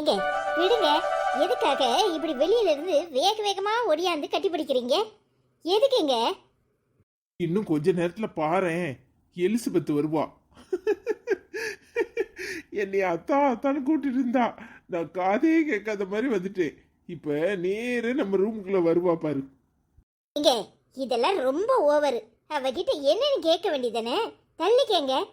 இங்க விடுங்க. எதுக்காக இப்படி வெளியில இருந்து வேக வேகமா ஒடியாந்து கட்டி பிடிக்கிறீங்க? எதுக்குங்க? இன்னும் கொஞ்ச நேரத்துல பாரேன். எலிசபெத் வருவா. என்னை அத்தா அத்தான்னு கூட்டிட்டு இருந்தா. நான் காதே கேட்காத மாதிரி வந்துட்டேன். இப்ப நேரா நம்ம ரூமுக்குள்ள வருவா பாரு. இங்க இதெல்லாம் ரொம்ப ஓவர் அவகிட்ட என்னன்னு கேட்க வேண்டியதானே? தள்ளிக்கங்க.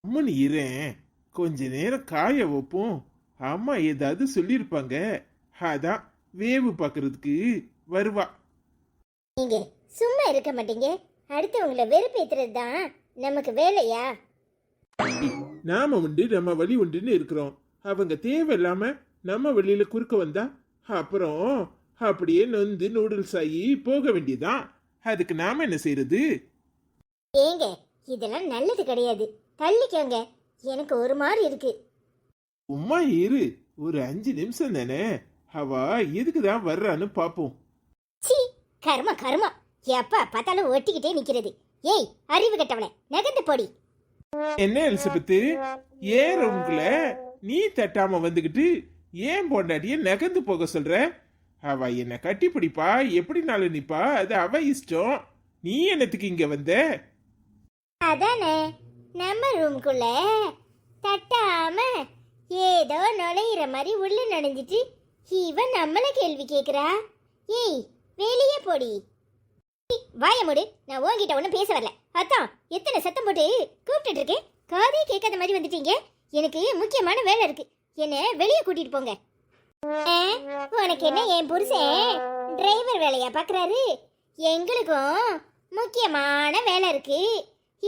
அம்மா நீ இரேன் கொஞ்ச நேரம் காய வைப்போம். அம்மா ஏதாவது சொல்லியிருப்பாங்க அதான் வேவு பார்க்கறதுக்கு வருவா. நீங்க சும்மா இருக்க மாட்டீங்க. அடுத்தவங்கள வெறுப்பேத்துறது தான் நமக்கு வேலையா? நாம உண்டு நம்ம வழி உண்டுன்னு இருக்கிறோம். அவங்க தேவையில்லாம நம்ம வழியில குறுக்க வந்தா அப்புறம் அப்படியே நொந்து நூடுல்ஸ் ஆகி போக வேண்டியதான் அதுக்கு நாம என்ன செய்யறது ஏங்க இதெல்லாம் நல்லது கிடையாது. தள்ளிக்கங்க. எனக்கு ஒரு மாதிரி இருக்கு. உம்மா இரு ஒரு அஞ்சு நிமிஷம் தானே? அவ எதுக்குதான் வர்றான்னு பாப்போம். சீ கர்மா கர்மா. எப்பா பார்த்தாலும் ஒட்டிக்கிட்டே நிக்கிறது. ஏய் அறிவு கெட்டவளே நகர்ந்து போடி. என்ன எலிசபெத்து? ஏன் ரூம்குள்ள நீ தட்டாம வந்துகிட்டு ஏன் பொண்டாட்டிய நகர்ந்து போக சொல்ற? அவ என்ன கட்டி பிடிப்பா? எப்படினாலும் நிப்பா? அது அவ இஷ்டம். நீ என்னத்துக்கு இங்க வந்த? அதானே நம்ம ரூம்குள்ள தட்டாம ஏதோ நுழையிற மாதிரி உள்ள நுழைஞ்சிட்டு இவன் நம்மள கேள்வி கேக்குறா. ஏய் வெளியே போடி. வாய மூடு. நான் உன்கிட்ட ஒன்றும் பேச வரல. அதான் எத்தனை சத்தம் போட்டு கூப்பிட்டு இருக்கேன். காதே கேட்காத மாதிரி வந்துட்டீங்க. எனக்கு முக்கியமான வேலை இருக்கு. என்ன வெளியே கூட்டிட்டு போங்க. உனக்கு என்ன என் புருஷன்? டிரைவர் வேலையா பார்க்குறாரு எங்களுக்கும் முக்கியமான வேலை இருக்கு.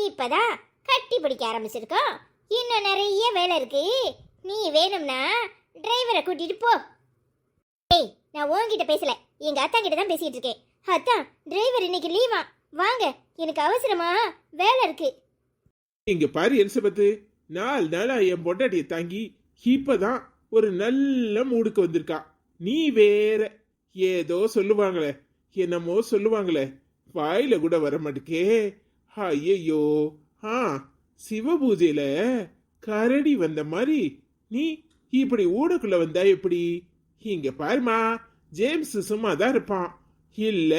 இப்பதான் கட்டி பிடிக்க ஆரம்பிச்சிருக்கோம் இன்னும் நிறைய வேலை இருக்கு. நீ வேணும்னா டிரைவரை கூட்டிட்டு போ. ஏய் நான் உன்கிட்ட பேசல. எங்க அத்தா கிட்ட தான் பேசிட்டு இருக்கேன். அத்தா டிரைவர் இன்னைக்கு லீவா? வாங்க எனக்கு அவசரமா வேலை இருக்கு. இங்க பாரு எலிசபெத்து. நாலு நாளா என் பொண்டாட்டிய தாங்கி இப்பதான் ஒரு நல்ல மூடுக்கு வந்திருக்கா. நீ வேற. ஏதோ சொல்லுவாங்களே. என்னமோ சொல்லுவாங்களே. வாயில கூட வர மாட்டேக்கே. ஐயையோ. ஆ சிவபூஜையில கரடி வந்த மாதிரி நீ இப்படி ஊடக்குள்ள வந்தா எப்படி? இங்க பாருமா ஜேம்ஸ் சும்மா தான் இருப்பான். இல்ல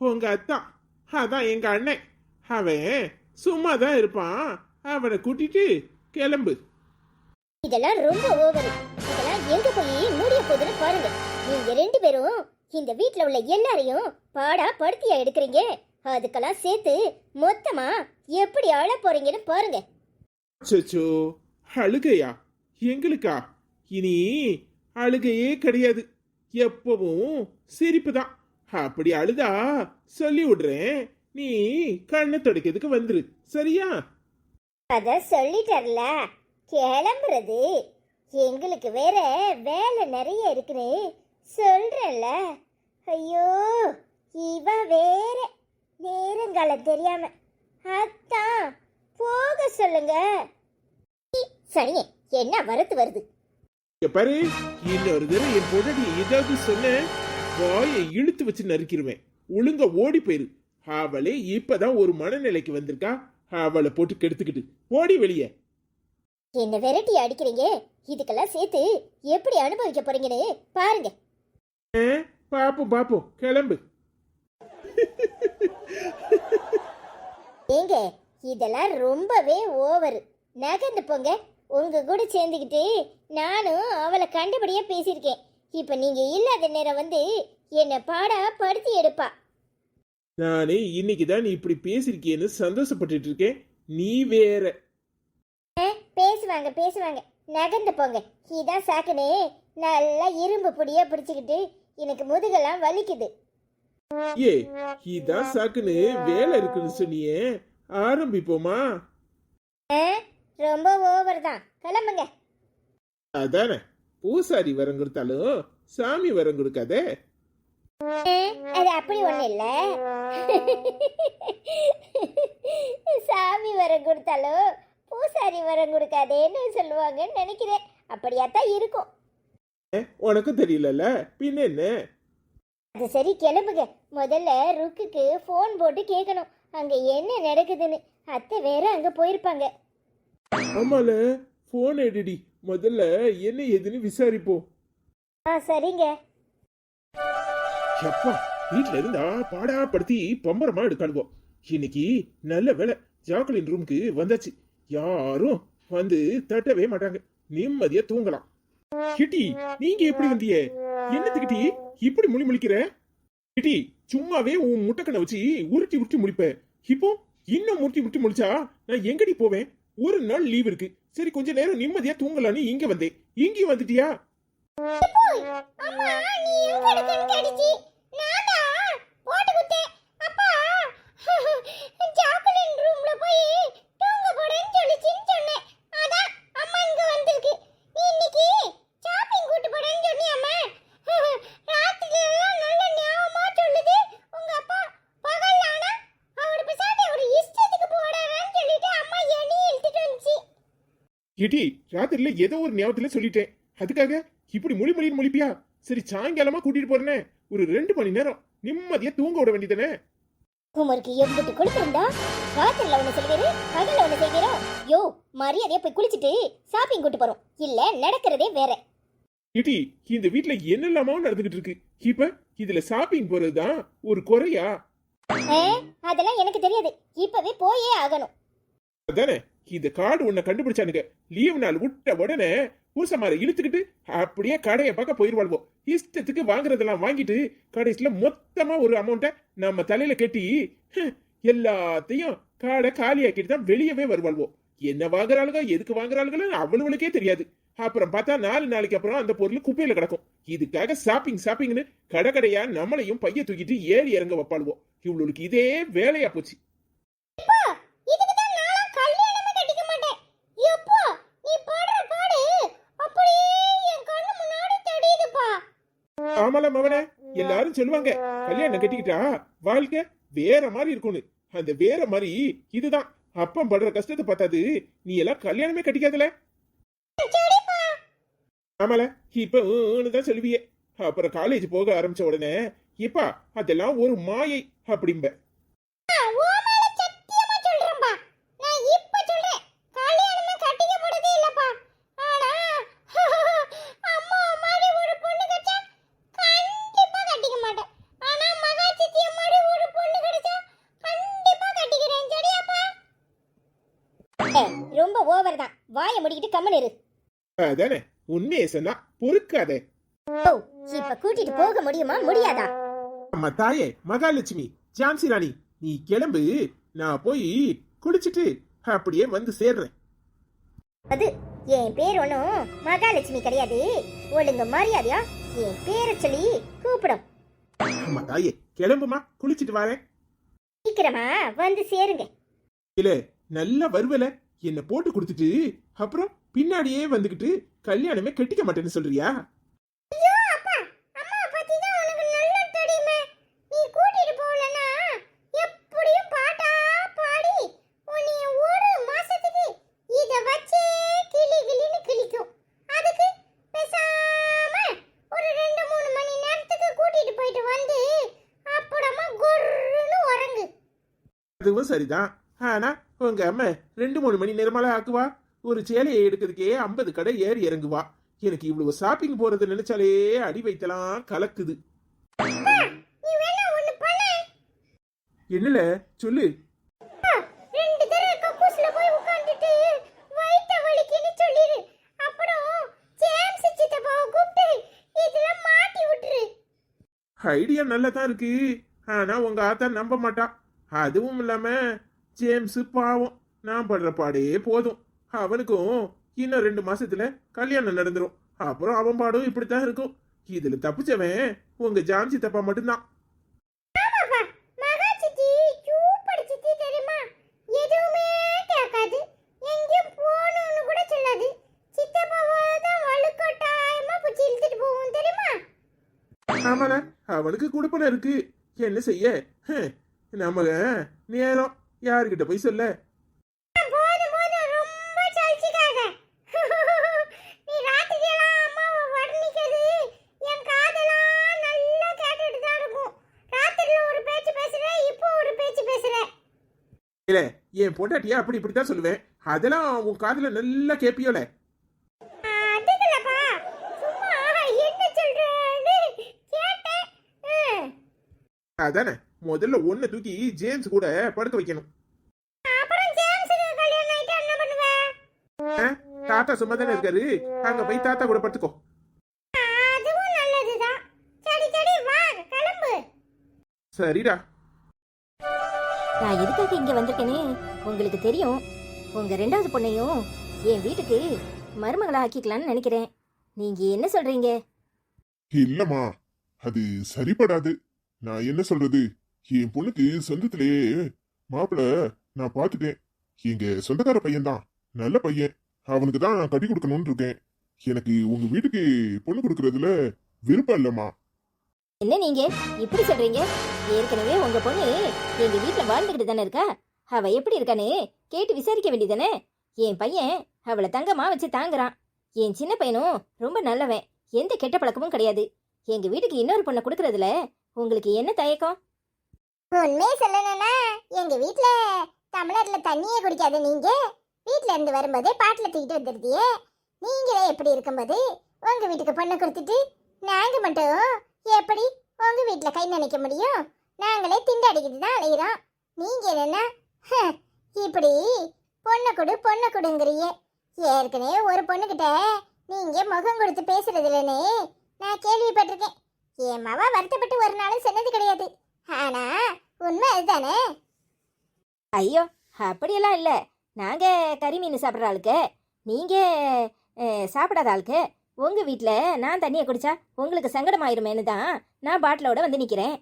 உங்க அத்தான் அதான் எங்க அண்ணன். அவன் சும்மா தான் இருப்பான். அவனை கூட்டிட்டு கிளம்பு. இதெல்லாம் ரொம்ப ஓவர். இதெல்லாம் எங்க போய் முடிய போகுதுன்னு பாருங்க. நீங்க ரெண்டு பேரும் இந்த வீட்ல உள்ள எல்லாரையும் பாடா படுத்தியா எடுக்கிறீங்க? அதுக்கெல்லாம் சேர்த்து மொத்தமா எப்படி அழ போறீங்கன்னு பாருங்க. சச்சோ அழுகையா? எங்களுக்கா? இனி அழுகையே கிடையாது. எப்பவும் சிரிப்பு தான் அப்படி அழுதா சொல்லி விடுறேன். நீ கண்ணை துடைக்கிறதுக்கு வந்துரு. சரியா? அத சொல்லிட்டர்ல. கிளம்புறது. எங்களுக்கு வேற வேலை நிறைய இருக்குன்னு சொல்றல ஐயோ இவ வேற. நேரங்காலம் தெரியாம. அத்தான் போக சொல்லுங்க. ஈ, என்ன வரத்து வருது? இங்க பாரு இன்னொரு தடவை என் பொண்டாடி ஏதாவது சொன்ன வாயை இழுத்து வச்சு நறுக்கிடுவேன் ஒழுங்கா ஓடி போயிரு. அவளே இப்பதான் ஒரு மனநிலைக்கு வந்திருக்கா. அவளை போட்டு கெடுத்துக்கிட்டு. ஓடி வெளியே. என்ன விரட்டி அடிக்கிறீங்க? இதுக்கெல்லாம் சேர்த்து எப்படி அனுபவிக்க போறீங்கன்னு பாருங்க. பாப்போம் பாப்போம். கிளம்பு. ஏங்க இதெல்லாம் ரொம்பவே ஓவர் நகர்ந்து போங்க. உங்க கூட சேர்ந்துக்கிட்டு நானும் அவளை கண்டபடியா பேசியிருக்கேன். இப்ப நீங்க இல்லாத நேரம் வந்து என்னை பாடா படுத்தி எடுப்பா. நானே இன்னைக்கு தான் நீ இப்படி பேசிருக்கியேன்னு சந்தோஷப்பட்டுட்டு இருக்கேன். நீ வேற. பேசுவாங்க பேசுவாங்க. நகர்ந்து போங்க. இதான் சாக்குனே. நல்லா இரும்பு பொடியா பிடிச்சுக்கிட்டு எனக்கு முதுகெல்லாம் வலிக்குது. ஏ இதான் சாக்குன்னு வேலை இருக்குன்னு சொன்னியே. ஆரம்பிப்போமா? ரொம்ப ஓவர் தான். கிளம்புங்க. அதானே? பூசாரி வரம் கொடுத்தாலும் சாமி வரம் கொடுக்காதே? அது அப்படி ஒண்ணும் இல்ல. சாமி வரம் கொடுத்தாலும் பூசாரி வரம் கொடுக்காதேன்னு சொல்லுவாங்கன்னு நினைக்கிறேன். அப்படியாத்தான் இருக்கும். உனக்கும் தெரியலல்ல? பின்ன என்ன? அது சரி கிளம்புங்க. முதல்ல ருக்குக்கு ஃபோன் போட்டு கேட்கணும் அங்க என்ன நடக்குதுன்னு. அத்தை வேற அங்க போயிருப்பாங்க. ஆமால போன் எடுடி. முதல்ல என்ன ஏதுன்னு விசாரிப்போம். ஆ சரிங்க. எப்பா வீட்ல இருந்தா பாடா படுத்தி பம்பரமா எடுக்கானுவோம் இன்னைக்கு நல்ல வேலை ஜாக்குலின் ரூமுக்கு வந்தாச்சு. யாரும் வந்து தட்டவே மாட்டாங்க. நிம்மதியா தூங்கலாம். கிட்டி நீங்க எப்படி வந்தீங்க? என்னது கிட்டி இப்படி முழி முழிக்கிற? கிட்டி சும்மாவே உன் முட்டைக்கண்ணை வச்சு உருட்டி உருட்டி முழிப்ப இப்போ இன்னும் முருட்டி முருட்டி முழிச்சா நான் எங்கடி போவேன்? ஒரு நாள் லீவ் இருக்கு. சரி கொஞ்ச நேரம் நிம்மதியா தூங்கலான்னு இங்க வந்தேன். இங்கேயும் வந்துட்டியா? போய் தூங்க எங்க இருக்கன்னு கேட்டுச்சு நானா போட்டு குத்தேன் அப்பா சாக்குலின் ரூம்ல போய் தூங்க போறேன்னு சொல்லிச்சின்னு சொன்னேன் அதான் அம்மா இங்க வந்திருக்கு நீ இன்னைக்கு ஷாப்பிங் கூட்டு போறேன்னு சொன்னி அம்மா ராத்திரி எல்லாம் நல்ல ஞாபகமா சொல்லுது உங்க அப்பா பகல்ல ஆனா அவரோட பிசாட்டி அவர் இஷ்டத்துக்கு போறாரான்னு சொல்லிட்டு அம்மா எண்ணி இழுத்துட்டு வந்துச்சு கிட்டி ராத்திரில ஏதோ ஒரு ஞாபகத்துல சொல்லிட்டேன். அதுக்காக இப்படி மொழி மொழின்னு முழிப்பியா? சரி சாயங்காலமா கூட்டிட்டு போறேனே. ஒரு ரெண்டு மணி நேரம் நிம்மதியா தூங்க விட வேண்டியதானே குமருக்கு எம்பிட்டு கொடுத்திருந்தா ராத்திரில ஒண்ணு சொல்லுவீரு பகல்ல ஒண்ணு செய்வீரோ யோ மரியாதையா போய் குளிச்சிட்டு ஷாப்பிங் கூட்டு போறோம். இல்ல நடக்கிறதே வேற. கிட்டி இந்த வீட்ல என்னெல்லாமோ நடந்துகிட்டு இருக்கு. இப்ப இதுல ஷாப்பிங் போறதுதான் ஒரு குறையா? அதெல்லாம் எனக்கு தெரியாது. இப்பவே போயே ஆகணும். அதானே? இந்த கார்டு உன்னை கண்டுபிடிச்சானுங்க. லீவ் நாள் விட்ட உடனே பூசமார இழுத்துக்கிட்டு அப்படியே கடையை பார்க்க போயிடுவாள்வோம் இஷ்டத்துக்கு வாங்குறதெல்லாம் வாங்கிட்டு கடைசியில மொத்தமா ஒரு அமௌண்ட்டை நம்ம தலையில கட்டி எல்லாத்தையும் காடை காலியாக்கிட்டு தான் வெளியவே வருவாள்வோம் என்ன வாங்குறாளுங்க எதுக்கு வாங்குறாளுங்களோ அவளுங்களுக்கே தெரியாது. அப்புறம் பார்த்தா நாலு நாளைக்கு அப்புறம் அந்த பொருள் குப்பையில கிடக்கும். இதுக்காக ஷாப்பிங் ஷாப்பிங்னு கடை கடையா நம்மளையும் பைய தூக்கிட்டு ஏறி இறங்க வைப்பாளுவோம் இவளுக்கு இதே வேலையா போச்சு அப்பா இதுக்கு தான் நானும் கல்யாணமே கட்டிக்க மாட்டேன் எப்போ நீ பாடுற பாடு அப்படியே என் கண்ணு முன்னாடி தெரியுதுப்பா ஆமால மவனே. எல்லாரும் சொல்லுவாங்க. கல்யாணம் கட்டிக்கிட்டா வாழ்க்கை வேற மாதிரி இருக்கும்னு. அந்த வேற மாதிரி இதுதான். அப்பம் படுற கஷ்டத்தை பார்த்தாது. நீ எல்லாம் கல்யாணமே கட்டிக்காதல. ஆமால. இப்ப தான் சொல்லுவியே. அப்புறம் காலேஜ் போக ஆரம்பிச்ச உடனே இப்பா அதெல்லாம் ஒரு மாயை அப்படிம்ப ஓ மேல சத்தியமா சொல்றேன்பா நான் இப்ப சொல்றேன் கல்யாணமே கட்டிக்க போறதே இல்லப்பா ஆனா அம்மா மாதிரி ஒரு பொண்ணு கிடைச்சா கண்டிப்பா கட்டிக்க மாட்டேன் ஆனா மகா சித்திய மாதிரி ஒரு பொண்ணு கிடைச்சா கண்டிப்பா கட்டிக்கிறேன் சரியாப்பா ரொம்ப ஓவர் தான் வாயை முடிக்கிட்டு கம்மன் இரு அதானே உண்மையை சொன்னா பொறுக்காதே. இப்ப கூட்டிட்டு போக முடியுமா? முடியாதா? அம்மா தாயே மகாலட்சுமி ஜான்சி ராணி நீ கிளம்பு. நான் போய் குளிச்சிட்டு அப்படியே வந்து சேர்றேன். அது என் பேர் ஒன்றும் மகாலட்சுமி கிடையாது. ஒழுங்கு மரியாதையா? என் பேரை சொல்லி கூப்பிடும். அம்மா தாயே கிளம்புமா? குளிச்சிட்டு வரேன். சீக்கிரமா வந்து சேருங்க. இல்ல நல்லா வருவல என்ன போட்டு கொடுத்துட்டு அப்புறம்? பின்னாடியே வந்துகிட்டு கல்யாணமே கட்டிக்க மாட்டேன்னு சொல்றியா? ஐயோ அப்பா அம்மா பத்தி தான் உனக்கு நல்லா தெரியுமே. நீ கூட்டிட்டு போகலனா எப்படியும் பாட்டா பாடி உன்னை ஒரு மாசத்துக்கு இத வச்சே கிளி கிளின்னு கிளிக்கும் அதுக்கு பேசாம ஒரு ரெண்டு மூணு மணி நேரத்துக்கு கூட்டிட்டு போயிட்டு வந்து அப்புறமா குர்ருன்னு உறங்கு. அதுவும் சரிதான். ஆனா உங்க அம்மா ரெண்டு மூணு மணி நேரமால ஆக்குவா? ஒரு சேலையை எடுக்கிறதுக்கே ஐம்பது கடை ஏறி இறங்குவா. எனக்கு இவ்வளவு ஷாப்பிங் போறது நினைச்சாலே அடி வைத்தலாம் கலக்குது. என்னல? சொல்லு. ஐடியா நல்லா தான் இருக்கு. ஆனா உங்க ஆத்தா நம்ப மாட்டா. அதுவும் இல்லாம ஜேம்ஸ் பாவம். நான் படுற பாடே போதும். அவனுக்கும் இன்னும் ரெண்டு மாசத்துல கல்யாணம் நடந்துரும். அப்புறம் அவன் பாடும் இப்படித்தான் இருக்கும். இதுல தப்பிச்சவன் உங்க ஜான்சி தப்பா மட்டும்தான். ஆமால. அவனுக்கு குடுப்பன இருக்கு. என்ன செய்ய? நம்ம நேரம் யாருக்கிட்ட போய் சொல்ல? என் பொண்டாட்டியா அப்படி இப்படி தான் சொல்லுவேன். அதெல்லாம் உன் காதுல நல்லா கேப்பியோல. அதானே முதல்ல ஒன்னு தூக்கி ஜேம்ஸ் கூட படுக்க வைக்கணும். தாத்தா சும்மா தானே இருக்காரு. அங்க போய் தாத்தா கூட படுத்துக்கோ. சரிடா. நான் எதுக்காக இங்க வந்திருக்கேன்னு உங்களுக்கு தெரியும். உங்க ரெண்டாவது பொண்ணையும் என் வீட்டுக்கு மருமகளா ஆக்கிக்கலாம்னு நினைக்கிறேன். நீங்க என்ன சொல்றீங்க? இல்லம்மா அது சரிப்படாது. நான் என்ன சொல்றது? என் பொண்ணுக்கு சொந்தத்திலேயே மாப்பிள நான் பார்த்துட்டேன். எங்க சொந்தக்கார பையன்தான் நல்ல பையன். அவனுக்கு தான் நான் கட்டி கொடுக்கணும்னு இருக்கேன். எனக்கு உங்க வீட்டுக்கு பொண்ணு கொடுக்கறதுல விருப்பம் இல்லம்மா. என்ன நீங்க? இப்படி சொல்றீங்க? ஏற்கனவே உங்க பொண்ணு எங்க வீட்டுல வாழ்ந்துகிட்டு தானே இருக்கா? அவ எப்படி இருக்கானே? கேட்டு விசாரிக்க வேண்டியதானே என் பையன் அவளை தங்கமா வச்சு தாங்குறான். என் சின்ன பையனும் ரொம்ப நல்லவன். எந்த கெட்ட பழக்கமும் கிடையாது. எங்க வீட்டுக்கு இன்னொரு பொண்ணை கொடுக்கறதுல உங்களுக்கு என்ன தயக்கம்? உண்மையை சொல்லணும்னா எங்க வீட்டுல தமிழர்ல தண்ணியே குடிக்காத நீங்க வீட்டுல இருந்து வரும்போதே பாட்டில் தூக்கிட்டு வந்துருதியே நீங்களே எப்படி இருக்கும்போது உங்க வீட்டுக்கு பொண்ணை கொடுத்துட்டு நாங்க மட்டும் எப்படி உங்க வீட்டுல கை நினைக்க முடியும்? நாங்களே திண்டடிக்கிட்டு தான் அலைகிறோம் நீங்கள் என்ன இப்படி பொண்ணை கொடு பொண்ணை கொடுங்கிறியே. ஏற்கனவே ஒரு பொண்ணுக்கிட்ட நீங்கள் முகம் கொடுத்து பேசுறது இல்லைன்னு நான் கேள்விப்பட்டிருக்கேன். என் மாவா வருத்தப்பட்டு ஒரு நாளும் சொன்னது கிடையாது. ஆனால் உண்மை அதுதானே? ஐயோ அப்படியெல்லாம் இல்லை. நாங்கள் கறி மீன் சாப்பிட்ற ஆளுக்கு நீங்கள் சாப்பிடாத ஆளுக்கு உங்கள் வீட்டில் நான் தண்ணியை குடித்தா உங்களுக்கு சங்கடமாயிருமேனு தான் நான் பாட்டிலோட வந்து நிற்கிறேன்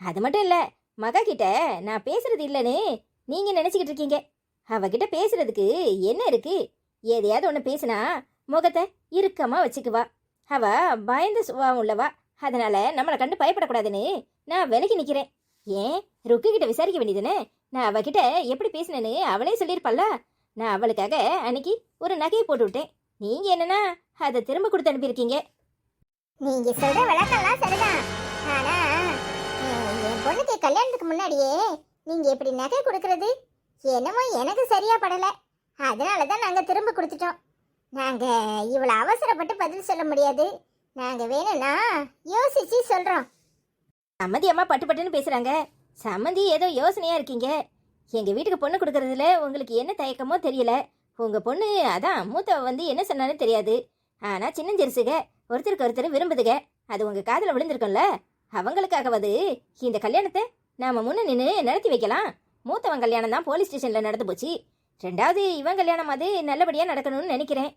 அது மட்டும் இல்லை மகா கிட்ட நான் பேசுறது இல்லைன்னு நீங்கள் நினச்சிக்கிட்டு இருக்கீங்க. அவகிட்ட பேசுறதுக்கு என்ன இருக்கு? எதையாவது ஒன்று பேசுனா முகத்தை இறுக்கமாக வச்சுக்குவா. அவ பயந்த சுபாவம் உள்ளவா. அதனால நம்மளை கண்டு பயப்படக்கூடாதுன்னு நான் விலகி நிற்கிறேன் ஏன்? ருக்கு கிட்ட விசாரிக்க வேண்டியதுன்னு நான் அவகிட்ட எப்படி பேசினேன்னு அவளே சொல்லியிருப்பாள்ல நான் அவளுக்காக அன்னைக்கு ஒரு நகையை போட்டு விட்டேன். நீங்க என்னன்னா அதை திரும்ப கொடுத்து அனுப்பியிருக்கீங்க. நீங்க சொல்ற விளக்கம்லாம் சரிதான். ஆனா பொண்ணுக்கு கல்யாணத்துக்கு முன்னாடியே நீங்க இப்படி நகை கொடுக்கறது என்னமோ எனக்கு சரியா படல. அதனால தான் நாங்க திரும்ப கொடுத்துட்டோம். நாங்க இவ்வளோ அவசரப்பட்டு பதில் சொல்ல முடியாது. நாங்க வேணும்னா யோசிச்சு சொல்றோம். சம்மதி அம்மா பட்டு பட்டுன்னு பேசுறாங்க. சம்மந்தி ஏதோ யோசனையா இருக்கீங்க. எங்க வீட்டுக்கு பொண்ணு கொடுக்கறதுல உங்களுக்கு என்ன தயக்கமோ தெரியல. உங்க பொண்ணு அதான் மூத்தவ வந்து என்ன சொன்னாலும் தெரியாது. ஆனா சின்னஞ்சிறுசுக ஒருத்தருக்கு ஒருத்தர் விரும்புதுக. அது உங்க காதில் விழுந்திருக்கும்ல. அவங்களுக்காகவது. இந்த கல்யாணத்தை நாம முன்ன நின்று நடத்தி வைக்கலாம். மூத்தவன் கல்யாணம் தான் போலீஸ் ஸ்டேஷன்ல நடந்து போச்சு. ரெண்டாவது இவன் கல்யாணம் அது நல்லபடியா நடக்கணும்னு நினைக்கிறேன்.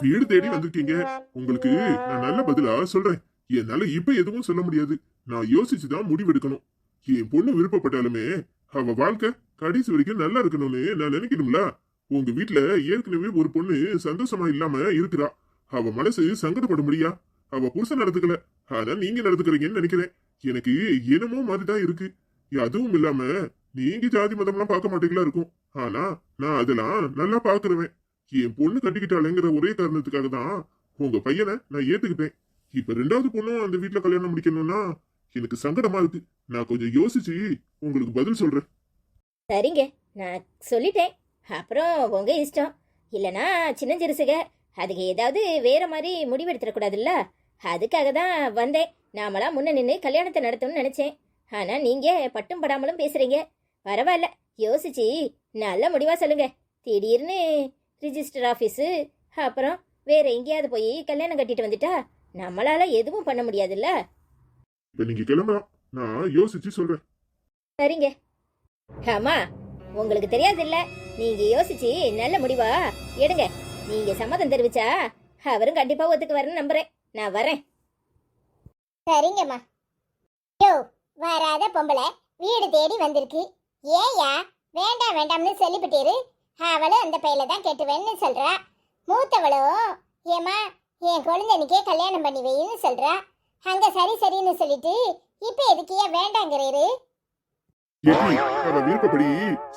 வீடு தேடி வந்திருக்கீங்க. உங்களுக்கு நான் நல்ல பதிலா சொல்றேன். என்னால இப்ப எதுவும் சொல்ல முடியாது. நான் யோசிச்சுதான் முடிவெடுக்கணும். என் பொண்ணு விருப்பப்பட்டாலுமே அவ வாழ்க்கை கடைசி வரைக்கும் நல்லா இருக்கணும்னு நான் நினைக்கணும்ல. உங்க வீட்டுல ஏற்கனவே ஒரு பொண்ணு சந்தோஷமா இல்லாம இருக்கிறா. அவ மனசு சங்கடப்பட முடியா அவ புருஷன் நடத்துக்கல அதான் நீங்க நடந்துக்கிறீங்கன்னு நினைக்கிறேன். எனக்கு என்னமோ மாதிரிதான் இருக்கு. அதுவும் இல்லாம நீங்க ஜாதி மதம்லாம் பார்க்க மாட்டீங்களா இருக்கும். ஆனா நான் அதெல்லாம் நல்லா பாக்குறவன் என் பொண்ணு கட்டிக்கிட்டாளேங்கிற ஒரே காரணத்துக்காக தான் உங்க பையனை நான் ஏத்துக்கிட்டேன். இப்ப ரெண்டாவது பொண்ணும் அந்த வீட்டுல கல்யாணம் முடிக்கணும்னா எனக்கு சங்கடமா இருக்கு. நான் கொஞ்சம் யோசிச்சு உங்களுக்கு பதில் சொல்றேன். சரிங்க நான் சொல்லிட்டேன். அப்புறம் உங்க இஷ்டம். இல்லனா சின்னஞ்சிறுசுக அதுக்கு ஏதாவது வேற மாதிரி முடிவெடுத்துடக்கூடாதுல்ல அதுக்காக தான் வந்தேன். நாமளா முன்ன நின்று கல்யாணத்தை நடத்தணும்னு நினைச்சேன். ஆனா நீங்க பட்டும் படாமலும் பேசுறீங்க. பரவாயில்ல யோசிச்சு நல்ல முடிவா சொல்லுங்க. திடீர்னு ரிஜிஸ்டர் ஆஃபீஸு அப்புறம் வேற எங்கேயாவது போய் கல்யாணம் கட்டிட்டு வந்துட்டா நம்மளால எதுவும் பண்ண முடியாதுல்ல? இப்ப கிளம்பலாம். நான் யோசிச்சு சொல்றேன். சரிங்க. ஆமா உங்களுக்கு தெரியாதுல்ல. நீங்க யோசிச்சு நல்ல முடிவா எடுங்க. நீங்க சம்மதம் தெரிவிச்சா அவரும் கண்டிப்பா ஒத்துக்கு வரேன்னு நம்புறேன். நான் வரேன். சரிங்கம்மா. யோ வராத பொம்பளை வீடு தேடி வந்திருக்கு. ஏயா வேண்டாம் வேண்டாம்னு சொல்லிவிட்டீரு. அவளும் அந்த பையில தான் கேட்டுவேன்னு சொல்றா. மூத்தவளும் ஏமா என் குழந்தைனுக்கே கல்யாணம் பண்ணி வைன்னு சொல்றா. அங்க சரி சரின்னு சொல்லிட்டு இப்ப எதுக்கு ஏன் வேண்டாங்கிறீரு? எப்படி அவ விருப்பப்படி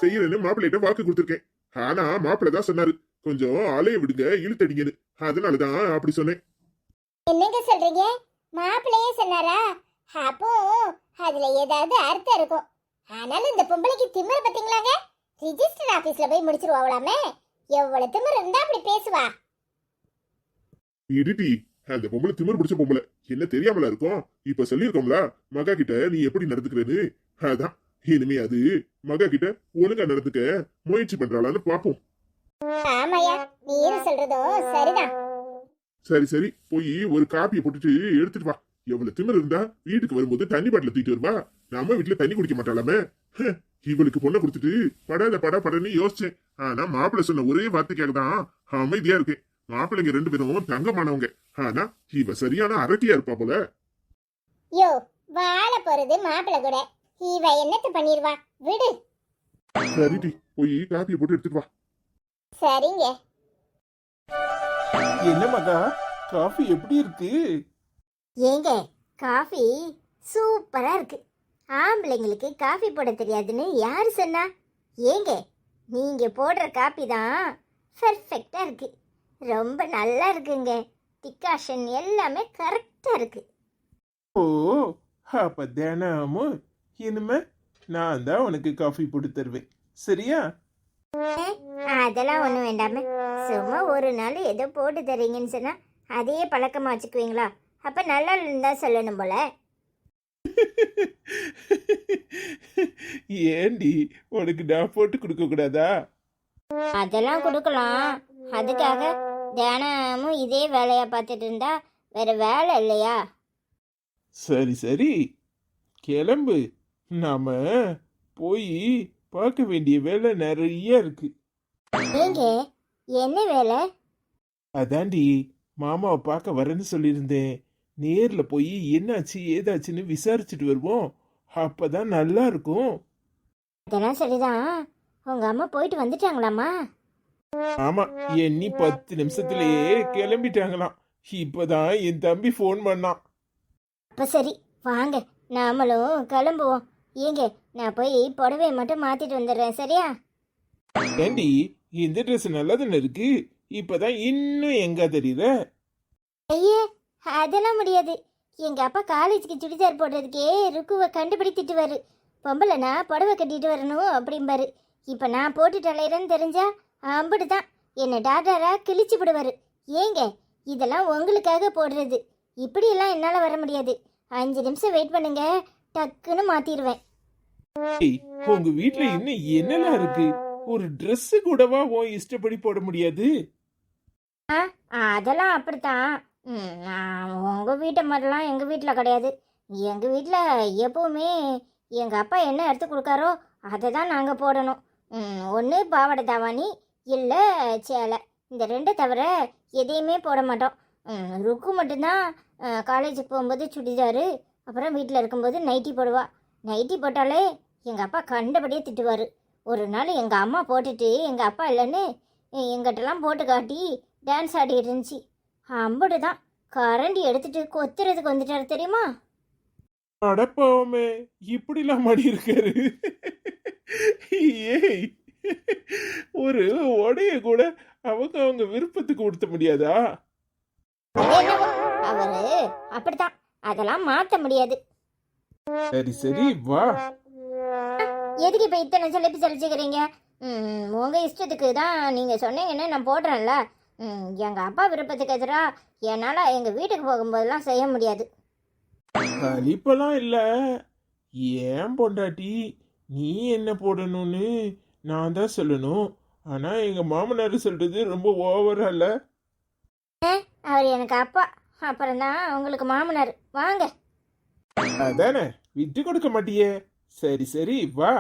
செய்யறேன்னு மாப்பிள்ளைகிட்ட வாக்கு கொடுத்துருக்கேன். ஆனா மாப்பிள்ளை தான் சொன்னாரு கொஞ்சம் அலைய விடுங்க இழுத்தடிங்கன்னு. அதனாலதான் அப்படி சொன்னேன். என்னங்க சொல்றீங்க? மாப்பிள்ளையே சொன்னாரா? அப்போ அதுல ஏதாவது அர்த்தம் இருக்கும். ஆனாலும் இந்த பொம்பளைக்கு திமிர் பாத்தீங்களாங்க? ரிஜிஸ்டர் ஆபீஸ்ல போய் முடிச்சிருவாங்களாமே? எவ்வளவு திமிர் இருந்தா அப்படி பேசுவா? இடிட்டி அந்த பொம்பளை திமிரு பிடிச்ச பொம்பளை. என்ன தெரியாமலா இருக்கும்? இப்ப சொல்லியிருக்கோம்ல மகா கிட்ட நீ எப்படி நடந்துக்கிறேன்னு? அதான் இனிமே அது மகா கிட்ட ஒழுங்கா நடந்துக்க முயற்சி பண்றாளான்னு பாப்போம். ஆமாயா நீரு சொல்றதோ சரிதான். சரி சரி. போய் ஒரு காப்பியை போட்டுட்டு எடுத்துட்டு வா. எவ்வளவு திமிரு இருந்தா வீட்டுக்கு வரும்போது தண்ணி பாட்டில தூக்கிட்டு வருவா. நம்ம வீட்டுல தண்ணி குடிக்க மாட்டாளாமே. ஹ, இவளுக்கு பொண்ணை கொடுத்துட்டு படாத படா படன்னு யோசிச்சேன். ஆனா மாப்பிள்ளை சொன்ன ஒரே வார்த்தைக்காக தான் அமைதியா இருக்கேன் மாப்பிள்ளைங்க ரெண்டு பேரும் தங்கமானவங்க. ஆனா இவ சரியான அரட்டியா இருப்பா போல. யோ வாழ போறது மாப்பிள்ள கூட. இவ என்னத்த பண்ணிருவா? விடு. சரிடி போய் காப்பியை போட்டு எடுத்துட்டு வா. சரிங்க. என்ன மகா? காஃபி எப்படி இருக்கு? ஏங்க காஃபி சூப்பரா இருக்கு. ஆம்பளைங்களுக்கு காஃபி போட தெரியாதுன்னு யாரு சொன்னா? ஏங்க நீங்க போடுற காப்பி தான் பெர்ஃபெக்டா இருக்கு. ரொம்ப நல்லா இருக்குங்க. டிகாஷன் எல்லாமே கரெக்டா இருக்கு. ஓ அப்ப தினமும் இனிமே நான் தான் உனக்கு காஃபி போட்டு தருவேன். சரியா? அதெல்லாம் ஒன்றும் வேண்டாமே. சும்மா ஒரு நாள் ஏதோ போட்டு தரீங்கன்னு சொன்னா அதையே பழக்கமா வச்சுக்குவீங்களா? அப்ப நல்லா இருந்தா சொல்லணும் போல. ஏண்டி உனக்கு நான் போட்டு கொடுக்க கூடாதா? அதெல்லாம் கொடுக்கலாம். அதுக்காக தினமும் இதே வேலையா பார்த்துட்டு இருந்தா வேற வேலை இல்லையா? சரி சரி. கிளம்பு. நாம போய் பார்க்க வேண்டிய வேலை நிறைய இருக்கு. நீங்க என்ன வேலை? அதாண்டி மாமாவை பார்க்க வரேன்னு சொல்லியிருந்தேன். நேர்ல போய் என்னாச்சு ஏதாச்சுன்னு விசாரிச்சுட்டு வருவோம். அப்பதான் நல்லா இருக்கும். அதெல்லாம் சரிதான். உங்க அம்மா போயிட்டு வந்துட்டாங்களாம்மா? ஆமா எண்ணி பத்து நிமிஷத்துலயே கிளம்பிட்டாங்களாம். இப்பதான் என் தம்பி ஃபோன் பண்ணான். அப்ப சரி வாங்க. நாமளும் கிளம்புவோம். ஏங்க நான் போய் புடவைய மட்டும் மாத்திட்டு வந்துடுறேன் சரியா? ஏண்டி இந்த ட்ரெஸ் நல்லா தானே இருக்கு. இப்பதான் இன்னும் எங்க தெரியல ஐயே அதெல்லாம் முடியாது. எங்க அப்பா காலேஜுக்கு சுடிதார் போடுறதுக்கே ருக்குவை கண்டுபிடி திட்டுவாரு பொம்பளைனா புடவை கட்டிட்டு வரணும் அப்படிம்பாரு. இப்போ நான் போட்டுட்டு அலையிறேன்னு தெரிஞ்சா அம்பிட்டு தான் என்னை டாடாரா கிழிச்சு விடுவாரு. ஏங்க இதெல்லாம் உங்களுக்காக போடுறது. இப்படியெல்லாம் என்னால் வர முடியாது. அஞ்சு நிமிஷம் வெயிட் பண்ணுங்க டக்குன்னு மாத்திடுவேன் ஏய், உங்க வீட்ல இன்னும் என்னெல்லாம் இருக்கு? ஒரு ட்ரெஸ் கூடவா உன் இஷ்டப்படி போட முடியாது? ஆ அதெல்லாம் அப்படித்தான். உங்க உங்கள் வீட்டை மாதிரிலாம் எங்கள் வீட்டில் கிடையாது. எங்கள் வீட்டில் எப்போவுமே எங்கள் அப்பா என்ன எடுத்து கொடுக்காரோ அதை தான் நாங்கள் போடணும் ஒன்று பாவாடை தாவாணி இல்லை சேலை. இந்த ரெண்டை தவிர எதையுமே போட மாட்டோம். ருக்கு மட்டும்தான் காலேஜுக்கு போகும்போது சுடிதாரு அப்புறம் வீட்டில் இருக்கும்போது நைட்டி போடுவா. நைட்டி போட்டாலே எங்கள் அப்பா கண்டபடியே திட்டுவார். ஒரு நாள் எங்கள் அம்மா போட்டுட்டு எங்கள் அப்பா இல்லைன்னு எங்கிட்டலாம் போட்டு காட்டி டான்ஸ் ஆடி இருந்துச்சு. அம்புடு தான் கரண்டி எடுத்துட்டு கொத்துறதுக்கு வந்துட்டாரு தெரியுமா? அடப்பாவமே இப்படிலாம் மாடி இருக்காரு. ஏய் ஒரு உடைய கூட அவங்க அவங்க விருப்பத்துக்கு கொடுத்த முடியாதா? அவரு அப்படித்தான். அதெல்லாம் மாத்த முடியாது. சரி சரி வா. எதுக்கு இப்ப இத்தனை செலப்பு செலுச்சிக்கிறீங்க ம், உங்க இஷ்டத்துக்கு தான் நீங்க சொன்னீங்கன்னு நான் போடுறேன்ல. ம், எங்க அப்பா விருப்பத்துக்கு எதிரா என்னால எங்க வீட்டுக்கு போகும்போதெல்லாம் செய்ய முடியாது. கலிப்பெல்லாம் இல்ல. ஏன் பொண்டாட்டி? நீ என்ன போடணும்னு நான் தான் சொல்லணும். ஆனா எங்க மாமனார் சொல்றது ரொம்ப ஓவரா இல்ல? அவர் எனக்கு அப்பா அப்புறம் தான் உங்களுக்கு மாமனார். வாங்க. அதானே விட்டு கொடுக்க மாட்டியே? சரி சரி வா